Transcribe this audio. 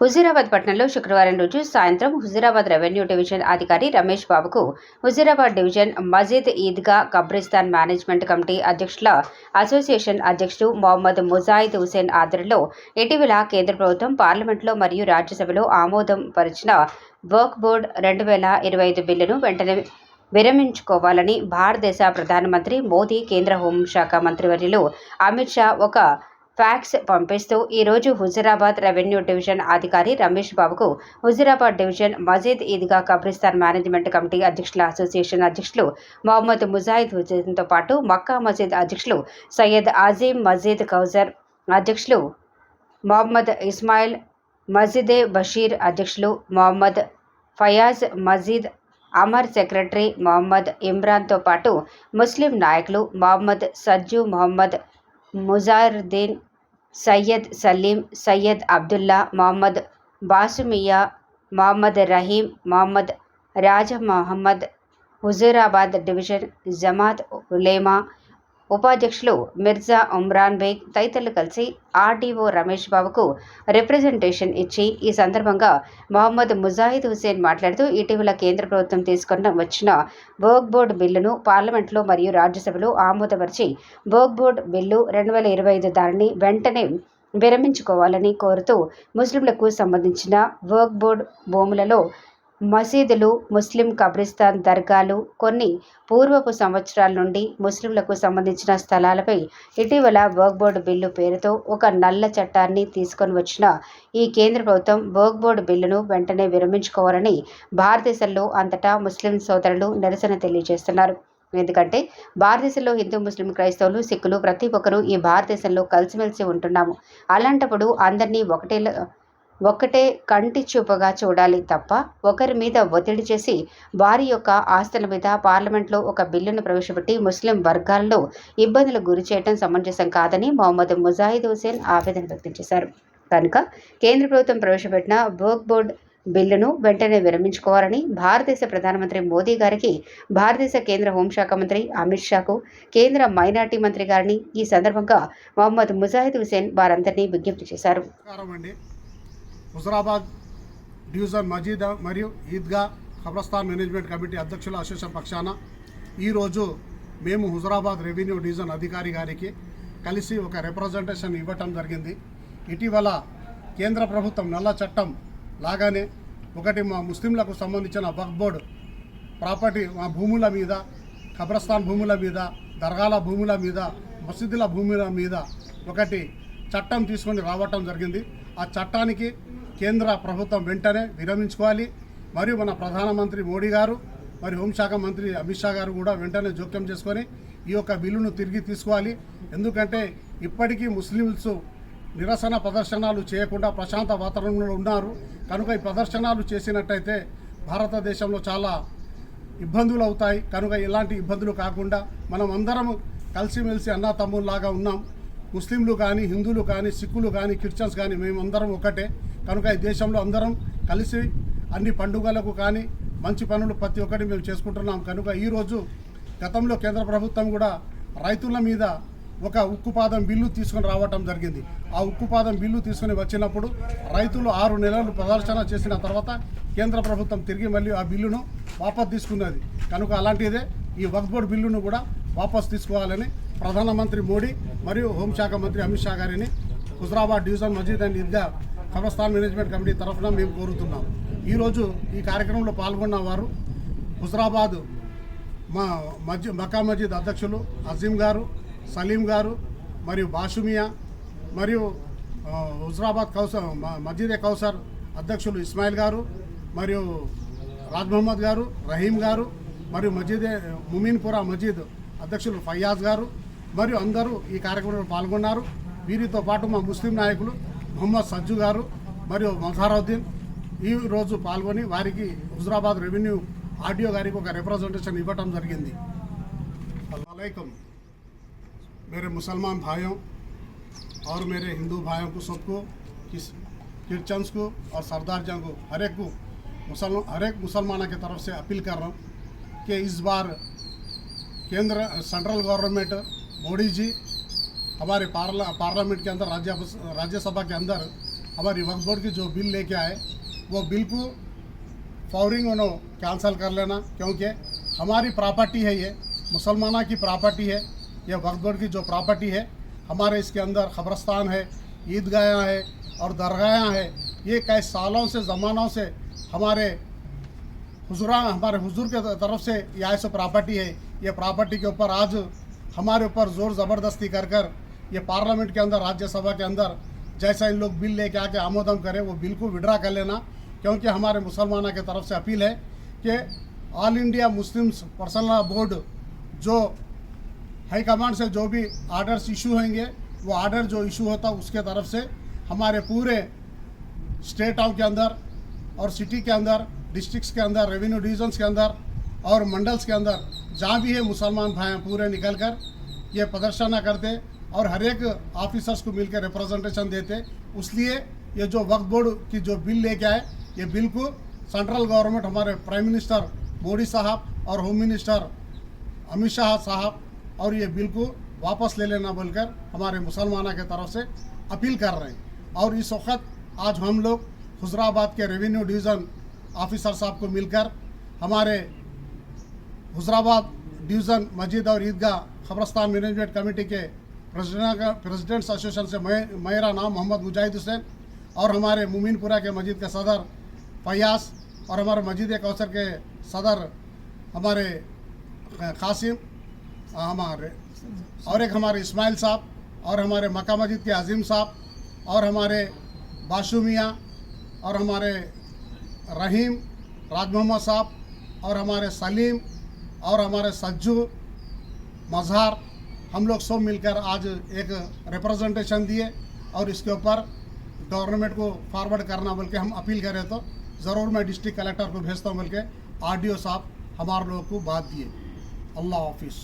హుజీరాబాద్ పట్టణంలో శుక్రవారం రోజు సాయంత్రం హుజీరాబాద్ రెవెన్యూ డివిజన్ అధికారి రమేష్ బాబుకు హుజీరాబాద్ డివిజన్ మజీద్ ఈద్గా కబ్రిస్తాన్ మేనేజ్మెంట్ కమిటీ అధ్యక్షుల అసోసియేషన్ అధ్యక్షుడు మొహమ్మద్ ముజాయిద్ హుసేన్ ఆధ్వర్యంలో ఇటీవల కేంద్ర ప్రభుత్వం పార్లమెంట్లో మరియు రాజ్యసభలో ఆమోదం పరిచిన వర్క్ బోర్డ్ రెండు వేల ఇరవై ఐదు బిల్లును వెంటనే విరమించుకోవాలని భారతదేశ ప్రధానమంత్రి మోదీ కేంద్ర హోంశాఖ మంత్రివర్యులు అమిత్ షా ఒక ఫ్యాక్స్ పంపిస్తూ ఈరోజు హుజురాబాద్ రెవెన్యూ డివిజన్ అధికారి రమేష్ బాబుకు హుజురాబాద్ డివిజన్ మజీద్ ఈద్గా కబ్రిస్తాన్ మేనేజ్మెంట్ కమిటీ అధ్యక్షుల అసోసియేషన్ అధ్యక్షులు మొహమ్మద్ ముజాహిద్ హుసేన్తో పాటు మక్కా మసీద్ అధ్యక్షులు సయ్యద్ అజీం మజీద్ కౌజర్ అధ్యక్షులు మొహమ్మద్ ఇస్మాయిల్ మజీదే బషీర్ అధ్యక్షులు మొహమ్మద్ ఫయాజ్ మజీద్ అమర్ సెక్రటరీ మొహమ్మద్ ఇమ్రాన్తో పాటు ముస్లిం నాయకులు మొహమ్మద్ సజ్జు మొహమ్మద్ ముజారుద్దీన్ సయ్యద్ సలీం సయ్యద్ అబ్దుల్లా మొహమ్మద్ బాసుమియా మొహమ్మద్ రహీం మొహమ్మద్ రాజ మహమ్మద్ హుజూరాబాద్ డివిజన్ జమాత్ ఉలేమా ఉపాధ్యక్షులు మిర్జా ఉమ్రాన్ బేగ్ తదితరులు కలిసి ఆర్డీఓ రమేష్ బాబుకు రిప్రజెంటేషన్ ఇచ్చి ఈ సందర్భంగా మహమ్మద్ ముజాహిద్ హుసేన్ మాట్లాడుతూ ఇటీవల కేంద్ర ప్రభుత్వం తీసుకున్న వచ్చిన బోగ్ బోర్డు బిల్లును పార్లమెంట్లో మరియు రాజ్యసభలో ఆమోదపరిచి బోగ్ బోర్డు బిల్లు రెండు వేల ఇరవై ఐదు దానిని వెంటనే విరమించుకోవాలని కోరుతూ ముస్లింలకు సంబంధించిన వర్క్ బోర్డు భూములలో మసీదులు ముస్లిం కబ్రిస్తాన్ దర్గాలు కొన్ని పూర్వపు సంవత్సరాల నుండి ముస్లింలకు సంబంధించిన స్థలాలపై ఇటీవల వర్క్ బోర్డు బిల్లు పేరుతో ఒక నల్ల చట్టాన్ని తీసుకొని వచ్చిన ఈ కేంద్ర ప్రభుత్వం వర్క్ బోర్డు బిల్లును వెంటనే విరమించుకోవాలని భారతదేశంలో అంతటా ముస్లిం సోదరులు నిరసన తెలియజేస్తున్నారు. ఎందుకంటే భారతదేశంలో హిందూ ముస్లిం క్రైస్తవులు సిక్కులు ప్రతి ఒక్కరూ ఈ భారతదేశంలో కలిసిమెలిసి ఉంటున్నాము. అలాంటప్పుడు అందరినీ ఒకటే ఒక్కటే కంటి చూపుగా చూడాలి తప్ప ఒకరి మీద ఒత్తిడి చేసి వారి యొక్క ఆస్తుల మీద పార్లమెంట్లో ఒక బిల్లును ప్రవేశపెట్టి ముస్లిం వర్గాల్లో ఇబ్బందులు గురి చేయడం సమంజసం కాదని మొహమ్మద్ ముజాహిద్ హుసేన్ ఆవేదన వ్యక్తం చేశారు. కనుక కేంద్ర ప్రభుత్వం ప్రవేశపెట్టిన వర్క్ బోర్డ్ బిల్లును వెంటనే విరమించుకోవాలని భారతదేశ ప్రధానమంత్రి మోదీ గారికి భారతదేశ కేంద్ర హోంశాఖ మంత్రి అమిత్ షాకు కేంద్ర మైనార్టీ మంత్రి గారిని ఈ సందర్భంగా మొహమ్మద్ ముజాహిద్ హుసేన్ వారందరినీ విజ్ఞప్తి చేశారు. హుజరాబాద్ డివిజన్ మజీద్ మరియు ఈద్గా ఖబ్రస్థాన్ మేనేజ్మెంట్ కమిటీ అధ్యక్షుల అసోసియేషన్ పక్షాన ఈరోజు మేము హుజరాబాద్ రెవెన్యూ డివిజన్ అధికారి గారికి కలిసి ఒక రిప్రజెంటేషన్ ఇవ్వటం జరిగింది. ఇటీవల కేంద్ర ప్రభుత్వం నల్ల చట్టం లాగానే ఒకటి మా ముస్లింలకు సంబంధించిన వక్ బోర్డు ప్రాపర్టీ మా భూముల మీద ఖబ్రస్థాన్ భూముల మీద దర్గాల భూముల మీద మసీదుల భూముల మీద ఒకటి చట్టం తీసుకొని రావటం జరిగింది. ఆ చట్టానికి కేంద్ర ప్రభుత్వం వెంటనే విరమించుకోవాలి. మరియు మన ప్రధానమంత్రి మోడీ గారు మరి హోంశాఖ మంత్రి అమిత్ షా గారు కూడా వెంటనే జోక్యం చేసుకొని ఈ యొక్క బిల్లును తిరిగి తీసుకోవాలి. ఎందుకంటే ఇప్పటికీ ముస్లిమ్స్ నిరసన ప్రదర్శనలు చేయకుండా ప్రశాంత వాతావరణంలో ఉన్నారు. కనుక ఈ ప్రదర్శనలు చేసినట్టయితే భారతదేశంలో చాలా ఇబ్బందులు అవుతాయి. కనుక ఇలాంటి ఇబ్బందులు కాకుండా మనం అందరం కలిసిమెలిసి అన్నా తమ్ముళ్ళలాగా ఉన్నాం. ముస్లింలు కానీ హిందువులు కానీ సిక్కులు కానీ క్రిస్టియన్స్ కానీ మేమందరం ఒకటే. కనుక ఈ దేశంలో అందరం కలిసి అన్ని పండుగలకు కానీ మంచి పనులు ప్రతి ఒక్కటి మేము చేసుకుంటున్నాం. కనుక ఈరోజు గతంలో కేంద్ర ప్రభుత్వం కూడా రైతుల మీద ఒక ఉక్కుపాదం బిల్లు తీసుకొని రావటం జరిగింది. ఆ ఉక్కుపాదం బిల్లు తీసుకొని వచ్చినప్పుడు రైతులు ఆరు నెలలు ప్రదర్శన చేసిన తర్వాత కేంద్ర ప్రభుత్వం తిరిగి మళ్ళీ ఆ బిల్లును వాపస్ తీసుకున్నది. కనుక అలాంటిదే ఈ వక్ఫ్ బోర్డు బిల్లును కూడా వాపస్ తీసుకోవాలని ప్రధానమంత్రి మోడీ మరియు హోంశాఖ మంత్రి అమిత్ షా గారిని హుజరాబాద్ డివిజన్ మజీద్ అండ్ ఈద్గా ఖబర్స్థాన్ మేనేజ్మెంట్ కమిటీ తరఫున మేము కోరుతున్నాం. ఈరోజు ఈ కార్యక్రమంలో పాల్గొన్న వారు హుజరాబాద్ మా మస్జి మక్కా మస్జిద్ అధ్యక్షులు అజీం గారు సలీం గారు మరియు బాషుమియా మరియు హుజరాబాద్ కౌసర్ మస్జిద్ కౌసర్ అధ్యక్షులు ఇస్మాయిల్ గారు మరియు రాజ్ మహమ్మద్ గారు రహీం గారు మరియు మస్జిద్ ముమీన్పురా మస్జిద్ అధ్యక్షులు ఫయ్యాజ్ గారు మరియు అందరూ ఈ కార్యక్రమంలో పాల్గొన్నారు. వీరితో పాటు మా ముస్లిం నాయకులు మొహమ్మద్ సజ్జు గారు మరియు మజారుద్దీన్ ఈ రోజు పాల్గొని వారికి హుజరాబాద్ రెవెన్యూ ఆడియో గారికి ఒక రిప్రజెంటేషన్ ఇవ్వటం జరిగింది अलैकुम मेरे मुसलमान भाइयों और मेरे हिंदू भाइयों को सबको किस क्रिश्चियंस को और सरदार जंग को हर एक को मुसलमान हर एक मुसलमाना की तरफ से अपील कर रहा हूँ कि इस बार केंद्र सेंट्रल गवर्नमेंट मोदी जी हमारे पार्ला पार्लियामेंट के अंदर, राज्य राज्यसभा के अंदर हमारी वक्फ बोर्ड की जो बिल लेके आए, वो बिल को फौरिंग उन्होंने कैंसिल कर लेना, क्योंकि हमारी प्रॉपर्टी है ये, मुसलमाना की प्रॉपर्टी है, ये वक्फ बोर्ड की जो प्रॉपर्टी है, हमारे इसके अंदर खबरस्तान है, ईदगाहें है और दरगाहें हैं, ये कई सालों से, ज़मानों से हमारे हुजरा, हमारे हुजूर के तरफ़ से ये ऐसे प्रॉपर्टी है। ये प्रॉपर्टी के ऊपर आज हमारे ऊपर ज़ोर ज़बरदस्ती कर कर ये पार्लियामेंट के अंदर, राज्यसभा के अंदर, जैसा इन लोग बिल लेके आके आमोदन करें, वो बिल को विड्रा कर लेना, क्योंकि हमारे मुसलमानों की तरफ़ से अपील है कि all India Muslims personal board जो हाई कमांड से जो भी आर्डर्स इशू होंगे, वो आर्डर जो इशू होता उसके तरफ़ से हमारे पूरे स्टेट स्टेटों के अंदर और सिटी के अंदर डिस्ट्रिक्ट्स के अंदर रेवेन्यू डिविजन्स के अंदर और मंडल्स के अंदर, जहाँ भी है मुसलमान भाई पूरे निकल कर ये प्रदर्शन करते और हर एक ऑफिसर्स को मिलकर रिप्रेजेंटेशन देते। इसलिए ये जो वक्त बोर्ड की जो बिल लेके आए, ये बिल को सेंट्रल गवर्नमेंट हमारे प्राइम मिनिस्टर मोदी साहब और होम मिनिस्टर अमित शाह साहब और ये बिल को वापस ले लेना बोलकर हमारे मुसलमाना के तरफ़ से अपील कर रहे हैं। और इस वक्त आज हम लोग हुजराबाद के रेवेन्यू डिवीज़न ऑफिसर साहब को मिलकर हमारे हुजराबाद डिवीज़न मस्जिद और ईदगाह खबरस्तान मैनेजमेंट कमेटी का प्रेसिडेंट्स एसोसिएशन से मेरा नाम मोहम्मद मुजाहिद हुसैन और हमारे मुमीनपुरा के मस्जिद के सदर फयास और हमारे मस्जिद कौसर के सदर हमारे कासिम हमारे और एक हमारे इस्माइल साहब और हमारे मक्का मस्जिद के अजीम साहब और हमारे बाशु मियाँ और हमारे रहीम, राज मोहम्मद साहब और हमारे सलीम और हमारे सज्जू, मजहर हम लोग सब मिलकर आज एक रिप्रेजेंटेशन दिए और इसके ऊपर गवर्नमेंट को फॉरवर्ड करना बोल के हम अपील करें तो ज़रूर मैं डिस्ट्रिक्ट कलेक्टर को भेजता हूँ बोल के आर साहब हमारे लोगों को बात दिए। अल्लाह हाफिज़।